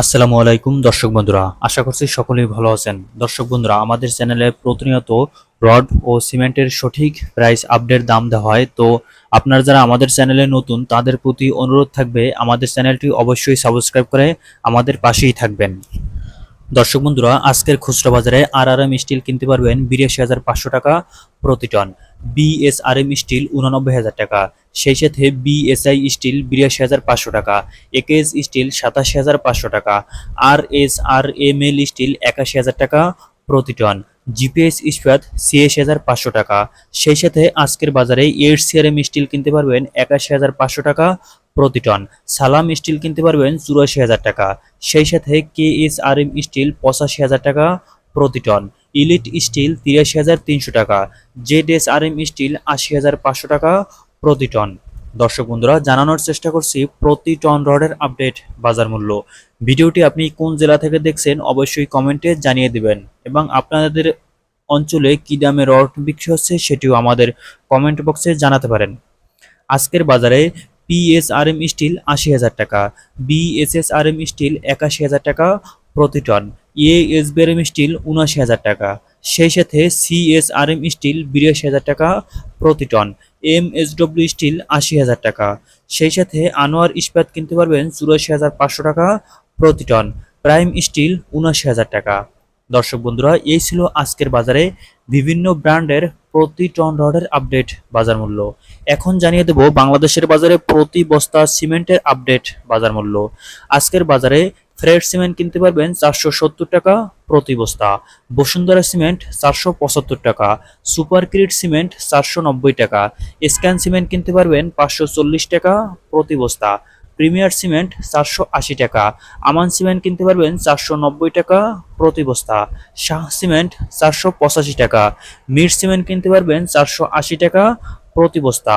আসসালামু আলাইকুম, দর্শক বন্ধুরা। আশা করছি সকলেই ভালো আছেন। দর্শক বন্ধুরা, আমাদের চ্যানেলে প্রতিনিয়ত রড ও সিমেন্টের সঠিক প্রাইস আপডেট দাম দেওয়া হয়। তো আপনারা যারা আমাদের চ্যানেলে নতুন, তাদের প্রতি অনুরোধ থাকবে, আমাদের চ্যানেলটি অবশ্যই সাবস্ক্রাইব করে আমাদের পাশেই থাকবেন। দর্শক বন্ধুরা, আজকের খুচরা বাজারে আর আর এম স্টিল কিনতে পারবেন বিরাশি হাজার পাঁচশো টাকা প্রতি টন, বিএসআরএম স্টিল উননব্বই হাজার টাকা। সেই সাথে বিএসআই স্টিল বিরাশি হাজার পাঁচশো টাকা একেএস স্টিল সাতাশি হাজার পাঁচশো টাকা R S R M L steel একাশি হাজার টাকা প্রতি টন জিপিএস ইস্পাত ছিয়াশি হাজার পাঁচশো টাকা। সেই সাথে আজকের বাজারে এইট সিআরএম স্টিল কিনতে পারবেন একাশি হাজার পাঁচশো টাকা প্রতি টন সালাম স্টিল কিনতে পারবেন চুরাশি হাজার টাকা। সেই সাথে K S R M steel পঁচাশি হাজার টাকা প্রতি টন ইলিট স্টিল তিরাশি হাজার তিনশো টাকা Z S R M steel আশি হাজার পাঁচশো টাকা প্রতি টন। দর্শক বন্ধুরা, জানানোর চেষ্টা করছি প্রতি টন রডের আপডেট বাজার মূল্য। ভিডিওটি আপনি কোন জেলা থেকে দেখছেন অবশ্যই কমেন্টে জানিয়ে দিবেন। এবং আপনাদের অঞ্চলে কী দামে রড বিক্রি হচ্ছে সেটিও আমাদের কমেন্ট বক্সে জানাতে পারেন। আজকের বাজারে পিএসআরএম স্টিল আশি হাজার টাকা, বিএসএসআরএম স্টিল একাশি হাজার টাকা প্রতি টন এএসবিআরএম স্টিল উনআশি হাজার টাকা, সেই সাথে সিএসআরএম স্টিল বিরাশি হাজার টাকা প্রতি টন। এমএসডব্লিউ স্টিল আশি হাজার টাকা। সেই সাথে আনোয়ার ইস্পাত কিনতে পারবেন চুরাশি হাজার পাঁচশো টাকা প্রতি টন, প্রাইম স্টিল উনআশি হাজার টাকা। দর্শক বন্ধুরা, এই ছিল আজকের বাজারে বিভিন্ন ব্র্যান্ডের প্রতি টন রডের আপডেট বাজার মূল্য। এখন জানিয়ে দেব বাংলাদেশের বাজারে প্রতি বস্তা সিমেন্টের আপডেট বাজার মূল্য। আজকের বাজারে ফ্রেড সিমেন্ট কিনতে পারবেন চারশো সত্তর টাকা প্রতি বস্তা। বসুন্ধরা সিমেন্ট চারশো পঁচাত্তর টাকা, সুপার ক্রিট সিমেন্ট চারশো নব্বই টাকা, স্ক্যান সিমেন্ট কিনতে পারবেন পাঁচশো চল্লিশ টাকা প্রতি বস্তা। প্রিমিয়ার সিমেন্ট চারশো আশি টাকা, আমান সিমেন্ট কিনতে পারবেন চারশো নব্বই টাকা প্রতি বস্তা। শাহ সিমেন্ট চারশো পঁচাশি টাকা, মির সিমেন্ট কিনতে পারবেন চারশো আশি টাকা প্রতি বস্তা।